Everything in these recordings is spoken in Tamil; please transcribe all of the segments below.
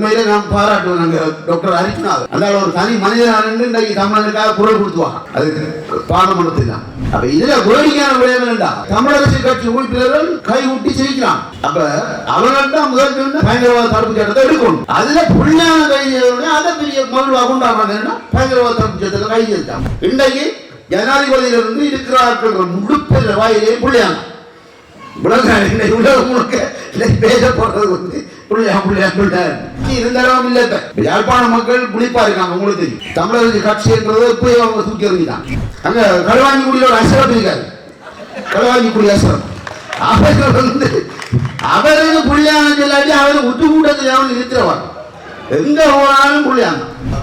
உண்மையிலே நாம் பாராட்டுவோம் நாங்க டாக்டர் அரிக்குநாதன் அதால ஒரு தனி மனிதனாக இன்றைக்கு தமிழனுக்காக குரல் கொடுத்துவாங்க. அது பாராளுமன்றத்தில் தான் அப்ப இதுல கோரிக்கையான விளைவு என்னடா தமிழரசு கட்சி உறுப்பினர்கள் கை ஊட்டி சிரிக்கிறான் அப்ப அவர்கள் தான் முதல் பயங்கரவாத தடுப்பு சட்டத்தை எடுக்கணும். அதுல புள்ளியான கை அதை பெரிய மகிழ்வா கொண்டாடுறாங்க. பயங்கரவாத தடுப்பு சட்டத்தை கை செய்தாங்க இன்றைக்கு ஜனாதிபதியிலிருந்து இருக்கிறார்கள் முழுப்பெற வாயிலே புள்ளியான உலகம் உலகம் முழுக்க பேச போறது வந்து இருந்தாலும் இல்ல யாழ்ப்பாண மக்கள் புளிப்பா இருக்காங்க உங்களுக்கு தெரியும். தமிழர் கட்சின்றது போய் அவங்க தூக்கி எறிஞ்சிட்டாங்க அங்க களுவாஞ்சிக்குடியில் ஒரு அசரம் இருக்காரு களுவாஞ்சிக்குடி அசரம் அவர் வந்து அவருக்கு புள்ளியான சொல்லாட்டி அவரை விட்டு கூட்டத்தில் அவன் எங்க போனாலும் புள்ளியான்.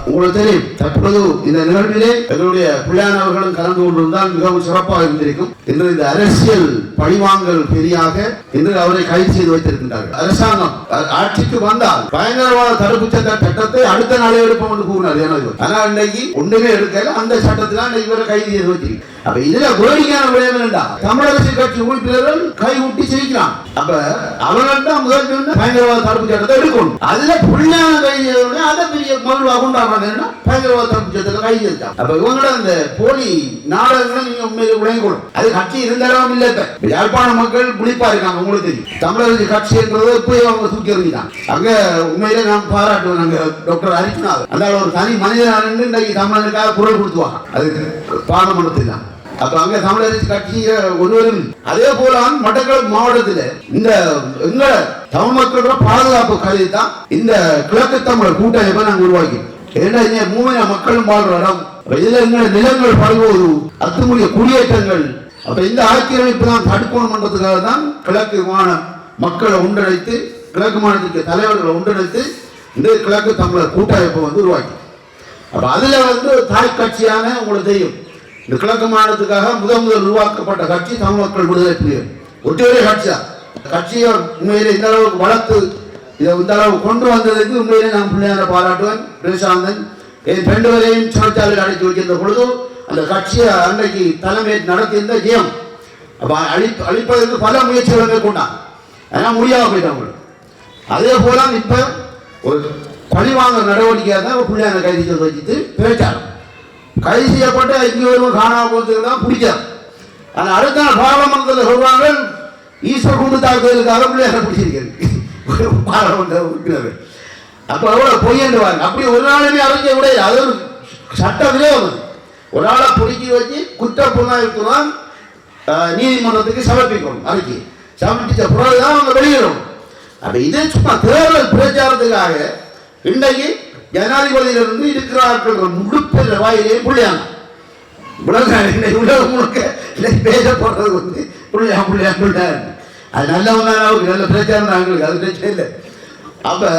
உங்களுக்கு தெரியும் தற்பொழுது இந்த நிகழ்விலே எங்களுடைய புள்ளியான் அவர்களும் கலந்து கொண்டிருந்தால் மிகவும் சிறப்பாக இருந்திருக்கும். இன்று இந்த அரசியல் பழிவாங்கல் பெரியாக இன்று அவரை கைது செய்து வைத்திருக்கின்றார்கள். அரசாங்கம் ஆட்சிக்கு வந்தால் பயங்கரவாத தடுப்பு சட்ட சட்டத்தை அடுத்த நாளே எடுப்போம் என்று கூறினார் ஜனாதிபதி ஆனால் இன்னைக்கு ஒன்றுமே எடுக்கல. அந்த சட்டத்தில் இவரை கைது செய்து வச்சிருக்கு அப்ப இதுல கோரிக்கையான விளைவு என்னடா தமிழரசு கட்சி உறுப்பினர்கள் கை ஊட்டி செய்கிறான் அப்ப அவர்கள் தான் முதல் பயங்கரவாத தடுப்பு சட்டத்தை எடுக்கணும். அதுல புள்ளான கைதிகளுடைய செய்தவுடனே அதை பெரிய மகிழ்வாக கொண்டாடுறாங்க என்ன பயங்கரவாத தடுப்பு சட்டத்தை கை அப்ப இவங்களோட அந்த போலி நாடகங்களை நீங்க உண்மையில விளங்கிக்கணும் அது கட்சி இருந்தாலும் இல்ல இப்ப. யாழ்ப்பாண மக்கள் புளிப்பா இருக்காங்க உங்களுக்கு தெரியும். தமிழரசு கட்சின்றது போய் அவங்க தூக்கி எறிஞ்சிட்டாங்க. அங்க உண்மையில நாம் பாராட்டுவோம் நாங்க டாக்டர் அரிக்குநாதன் அந்த ஒரு தனி மனிதனாக இன்றைக்கு தமிழனுக்காக குரல் கொடுத்துவாங்க. அது பாராளுமன்றத்தில் தான் அப்ப அங்க தமிழரசு கட்சி ஒருவரும் அதே போல மட்டக்களப்பு மாவட்டத்தில் இந்த எங்க தமிழ் மக்களோட பாதுகாப்பு கருதி தான் இந்த கிழக்கு தமிழர் கூட்டமைப்பை நாங்கள் உருவாக்கி ஏன்னா இங்க மூவின மக்களும் வாழ்ற இடம். அப்ப இதுல நிலங்கள் படுவது அத்துமுடைய குடியேற்றங்கள். அப்ப இந்த ஆக்கிரமிப்பு தான் தடுக்கணும் பண்றதுக்காக தான் கிழக்கு மாநில மக்களை ஒன்றிணைத்து கிழக்கு மாநிலத்துக்கு தலைவர்களை ஒன்றிணைத்து இந்த கிழக்கு தமிழர் கூட்டமைப்பை வந்து உருவாக்கி அப்ப அதுல வந்து தாய் கட்சியான உங்களுக்கு தெரியும். இந்த கிழக்கு மாநிலத்துக்காக முதல் முதல் உருவாக்கப்பட்ட கட்சி தமிழ் மக்கள் விடுதலை புலிகள். ஒற்றையொரு கட்சி கட்சியை. உண்மையிலே இந்த அளவுக்கு வளர்த்து இதை இந்த அளவு கொண்டு வந்ததுக்கு உண்மையிலே நான் பிள்ளையார பாராட்டுவேன் பிரசாந்தன். என் ரெண்டு பேரையும் சிறைச்சாலையில் அடைத்து வைக்கின்ற பொழுது அந்த கட்சியை அன்றைக்கு தலைமை நடத்தியிருந்த ஜெயம். அப்போ அழி அழிப்பதற்கு பல முயற்சிகளை மேற்கொண்டான். ஆனால் முடியாமல் போயிட்டாங்க அதே போல இப்போ ஒரு பழிவாங்க நடவடிக்கையாக தான் பிள்ளையான கைது வச்சுட்டு பேச்சாரம் கைது செய்யப்பட்ட இங்கே ஒருவன் காணாம போகிறதுக்கு தான் பிடிச்சார் ஆனால் அடுத்த நாள் பாராளுமன்றத்தில் சொல்றாங்க ஈஸ்வர் குண்டு தாக்குதலுக்காக பிள்ளையார பிடிச்சிருக்கிறது பாராளுமன்ற உறுப்பினர். அப்போ அவ்வளோ பொய்யண்டுவாங்க அப்படி ஒரு நாளுமே அறிஞ்ச விட அது ஒரு சட்டத்திலே விரோதம் ஒரு ஆளை பிடிக்கி வச்சு குற்ற புலனாய்வுத்துறான் நீதிமன்றத்துக்கு சமர்ப்பிக்கணும் அறிக்கை சமர்ப்பித்த பிறகு தான் அவங்க வெளியிடணும் அப்போ இதே சும்மா தேர்தல் பிரச்சாரத்துக்காக இன்றைக்கு ஜனாதிபதியிலிருந்து இருக்கிறார்கள் முழுப்பு வாயிலே புள்ளியாங்க உலகம் உலகம் முழுக்க பேச போடுறது வந்து புள்ளியா புள்ளியா புள்ளியா அது நல்லவங்க அவருக்கு நல்ல பிரச்சாரம் தான் எங்களுக்கு அது பிரச்சனை இல்லை. அப்போ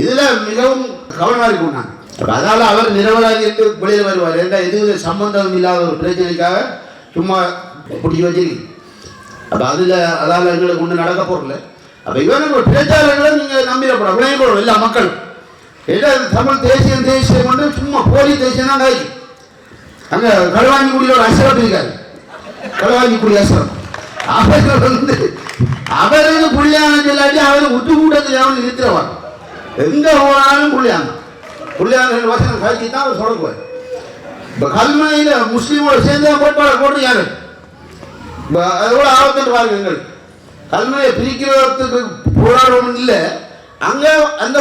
இதில் மிகவும் கவனமாக இருக்கும் நாங்கள் அதனால் அவர் நிரவலாக இருந்து வெளியில் வருவார். ஏன்னா எதுவும் சம்பந்தம் இல்லாத ஒரு பிரச்சனைக்காக சும்மா பிடிச்சி வச்சிருக்கீங்க? அப்போ அதில் அதால் எங்களுக்கு ஒன்றும் நடக்க போறல அப்ப இவங்க பேச்சாளர்களை நீங்க நம்பிடப்பட விளையப்படும் எல்லா மக்கள் ஏன்னா தமிழ் தேசியம் தேசியம் வந்து சும்மா போலி தேசியம் தான் காய்ச்சி அங்க களுவாஞ்சிக்குடியில் ஒரு அசரம் இருக்காரு. களுவாஞ்சிக்குடி அசரம் அவர் வந்து அவருக்கு புள்ளியான சொல்லாட்டி அவர் உட்டு கூட்டத்தில் அவன் இருக்கிறவார் எங்கே போனாலும் புள்ளியான புள்ளியான வசனம் கழிச்சு தான் அவர் சொல்லுவார் இப்போ கல்மையில் முஸ்லீமோட சேர்ந்து கோட்பாடு போட்டு யாரு இப்போ அதோட ஆபத்து பாருங்க எங்களுக்கு. கல்மையை பிரிக்கிறதுக்கு போராடுறோம் இல்லை. அங்கே அந்த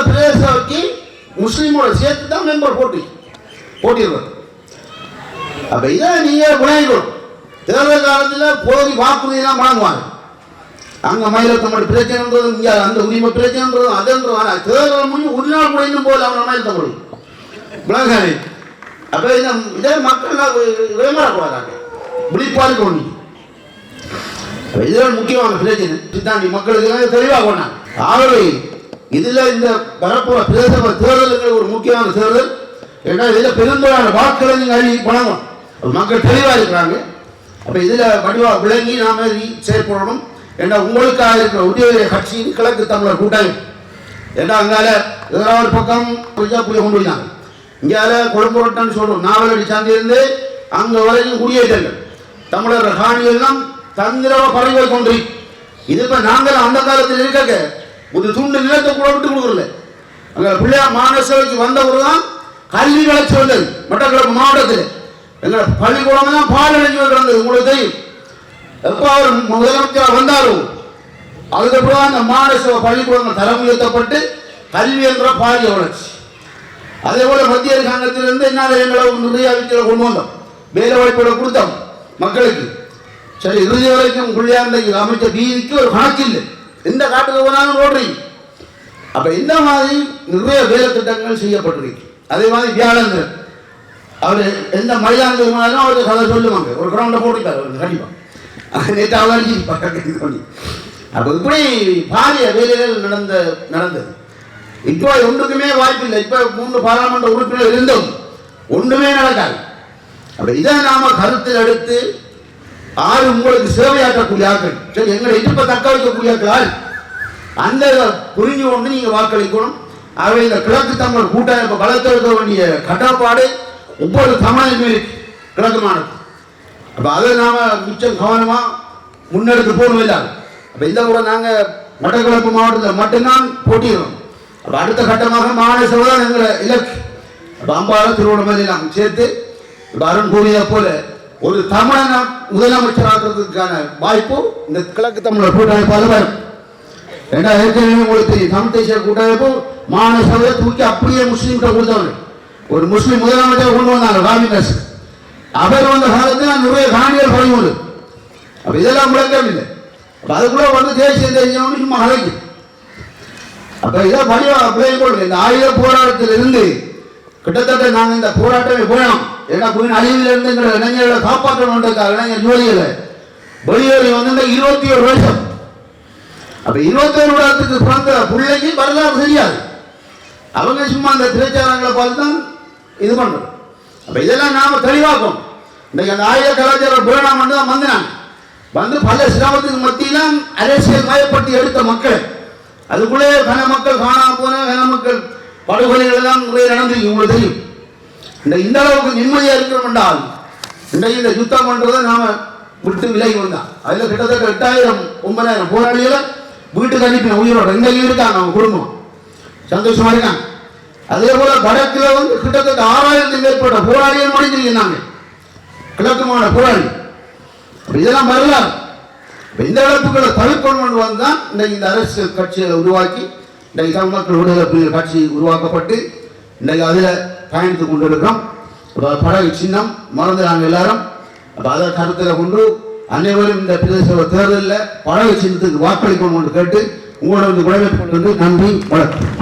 முஸ்லீமோட சேர்த்து தான் மெம்பர் போட்டி. போட்டிடுறது அப்ப இதை நீங்க விளையாடணும் தேர்தல் காலத்தில் போதி வாக்குறுதியெல்லாம் வழங்குவாங்க. அங்க மயிலத்தமிழ் பிரச்சனைன்றது இங்க அந்த உரிமை பிரச்சனைன்றது அதுன்றது ஆனால் தேர்தல் முடிஞ்சு ஒரு நாள் கூட இன்னும் போல அவங்க மயிலத்தமிழ் விளங்காது. அப்ப இந்த இதே மக்கள் விளம்பரக்கூடாதாங்க விழிப்பா இருக்கணும் இதுதான் முக்கியமான பிரச்சனை. சித்தாண்டி மக்களுக்கு தெளிவாக கொண்டாங்க. ஆகவே இதுல இந்த வரப்போற பிரதேச தேர்தலுக்கு ஒரு முக்கியமான தேர்தல். ஏன்னா இதுல பெரும்பாலான வாக்குகளை நீங்க அள்ளி வழங்கும் மக்கள் தெளிவா இருக்கிறாங்க. அப்ப இதுல வடிவா விளங்கி நாம செயற்படணும். ஏன்னா உங்களுக்காக இருக்கிற உதவி கட்சியின் கிழக்கு தமிழர் கூட்டணி. ஏன்னா அங்கால இதெல்லாம் ஒரு பக்கம் புரிஞ்சா புரிய கொண்டு போயிட்டாங்க. இங்கால கொழும்புரட்டன் சொல்றோம். நாவலடி இருந்து அங்க வரைக்கும் குடியேற்றங்கள். தமிழர் காணிகள் எல்லாம் தந்திரவ பறவை கொண்டு இது இப்ப நாங்கள் அந்த காலத்தில் இருக்க ஒரு துண்டு நிலத்தை கூட விட்டு கொடுக்கறல அங்கே பிள்ளையார் மாநகராட்சிக்கு வந்தவர் தான் கல்வி வளர்ச்சி வந்தது மட்டக்களப்பு மாவட்டத்தில். எங்களை பள்ளிக்கூடம் தான் பால் பாலடைஞ்சு கிடந்தது உங்களுக்கு தெரியும். எப்போ அவர் முதலமைச்சர் வந்தாரோ அதுக்கப்புறம் அந்த மாநகர பள்ளிக்கூடங்கள் தரம் உயர்த்தப்பட்டு கல்வி என்ற பாரிய வளர்ச்சி. அதே போல மத்திய அரசாங்கத்திலிருந்து என்னால் எங்களை நிறைய அமைச்சர் கொண்டு வந்தோம். வேலை வாய்ப்புகளை கொடுத்தோம் மக்களுக்கு. சரி இறுதி வரைக்கும் பிள்ளையாண்டைக்கு அமைச்ச வீதிக்கு ஒரு கணக்கு இல்லை. எந்த காட்டுக்கு போனாலும் ரோட்ரி. அப்ப இந்த மாதிரி நிறைய வேலை திட்டங்கள் செய்யப்பட்டிருக்கு. அதே மாதிரி வியாழந்தர் அவர் எந்த மைதானத்துக்கு போனாலும் அவருக்கு கதை சொல்லுவாங்க. ஒரு கிரவுண்டை போட்டுக்காரு அவர் கண்டிப்பா. நேற்று அவர்ஜி அப்போ இப்படி பாரிய வேலைகள் நடந்த நடந்தது. இப்போ ஒன்றுக்குமே வாய்ப்பு இல்லை இப்போ மூன்று பாராளுமன்ற உறுப்பினர் இருந்தும் ஒன்றுமே நடக்காது. அப்ப இதை நாம கருத்தில் எடுத்து ஆறு உங்களுக்கு சேவையாற்றக்கூடிய ஆட்கள். சரி எங்களை எதிர்ப்பை தக்க வைக்கக்கூடிய ஆட்கள். அந்த புரிஞ்சு கொண்டு நீங்கள் வாக்களிக்கணும். ஆகவே இந்த கிழக்கு தமிழ் கூட்டமைப்பு வளர்த்தெடுக்க வேண்டிய கடப்பாடு ஒவ்வொரு தமிழ் கிழக்குமானது. கிழக்கு மாநிலம் அதை நாம் மிச்சம் கவனமாக முன்னெடுத்து போகணும் இல்லாது அப்போ இந்த முறை நாங்கள் மட்டக்களப்பு மாவட்டத்தில் மட்டும்தான் போட்டிடுறோம் அப்போ அடுத்த கட்டமாக மாநில சபை தான் எங்களை இலக்கு. அப்போ அம்பாலும் திருவண்ணாமலை சேர்த்து இப்போ அருண் கூறியதை போல ஒரு தமிழன முதலமைச்சராகிறதுக்கான வாய்ப்பு இந்த கிழக்கு தமிழர் கூட்டமைப்பால் வரும். ஏன்னா ஏற்கனவே உங்களுக்கு தெரியும் தமிழ் தேசிய கூட்டமைப்பு மாநில சபையை தூக்கி அப்படியே முஸ்லீம்கிட்ட கொடுத்தவர் ஒரு முஸ்லீம் முதலமைச்சர் கொண்டு வந்தாங்க ராமிதாஸ் அவர் வந்த காலத்தில் நிறைய காணிகள் பழகுவது அப்ப இதெல்லாம் முழக்கம் இல்லை. அது அதுக்குள்ள வந்து தேசிய தேசியம்னு சும்மா அழைக்கு. அப்ப இதை பணிவா பிள்ளைங்க இந்த ஆயுத போராட்டத்தில் இருந்து கிட்டத்தட்ட நாங்கள் இந்த போராட்டமே போனோம். ஏன்னா குயின் அழிவில் இருந்து இளைஞர்களை காப்பாற்றணுன்றதுக்காக இளைஞர் ஜோதிகளை வெளியேறி வந்து இந்த இருபத்தி ஒரு வருஷம். அப்ப இருபத்தேழு வருடத்துக்கு பிறந்த பிள்ளைக்கு வரலாறு தெரியாது. அவங்க சும்மா அந்த திரைச்சாரங்களை பார்த்து தான் இது பண்றோம். அப்ப இதெல்லாம் நாம தெளிவாக்கும் இன்னைக்கு அந்த ஆயுத கலாச்சாரம் புராணம் வந்து தான் வந்தாங்க வந்து பல சிரமத்துக்கு மத்தியில அரசியல் மயப்படுத்தி எடுத்த மக்கள். அதுக்குள்ளே கன மக்கள் காணாம போன கன மக்கள் படுகொலைகள் எல்லாம் நிறைய நடந்திருக்கு உங்களுக்கு தெரியும். இந்த இந்த அளவுக்கு நிம்மதியா இருக்கிறோம் என்றால் இன்றைக்கு இந்த யுத்தம் பண்றதை நாம விட்டு விலகி வந்தான் அதுல கிட்டத்தட்ட எட்டாயிரம் ஒன்பதாயிரம் போராளிகளை வீட்டுக்கு அனுப்பின உயிரோட இன்றைக்கு இருக்காங்க அவங்க குடும்பம். சந்தோஷமா இருக்காங்க. அதே போல வடக்குல வந்து கிட்டத்தட்ட ஆறாயிரத்துக்கு மேற்பட்ட போராளிகள் முடிஞ்சிருக்கிறாங்க கிழக்குமான போராளி. இதெல்லாம் வரலாறு. இந்த இழப்புகளை தவிர்க்கணும் கொண்டு வந்தான் இன்னைக்கு இந்த அரசியல் கட்சிகளை உருவாக்கி இன்றைக்கு தமிழ் மக்கள் விடுதலை புலிகள் கட்சி உருவாக்கப்பட்டு இன்றைக்கு அதில் பயணித்து கொண்டிருக்கிறோம். அப்ப படகு சின்னம் மறந்து நாங்கள் எல்லாரும் அப்ப அதை கருத்தில் கொண்டு அனைவரும் இந்த பிரதேச தேர்தலில் படகு சின்னத்துக்கு வாக்களிக்கணும் என்று கேட்டு உங்களோட வந்து விடைபெற்றுக் கொண்டு நன்றி வணக்கம்.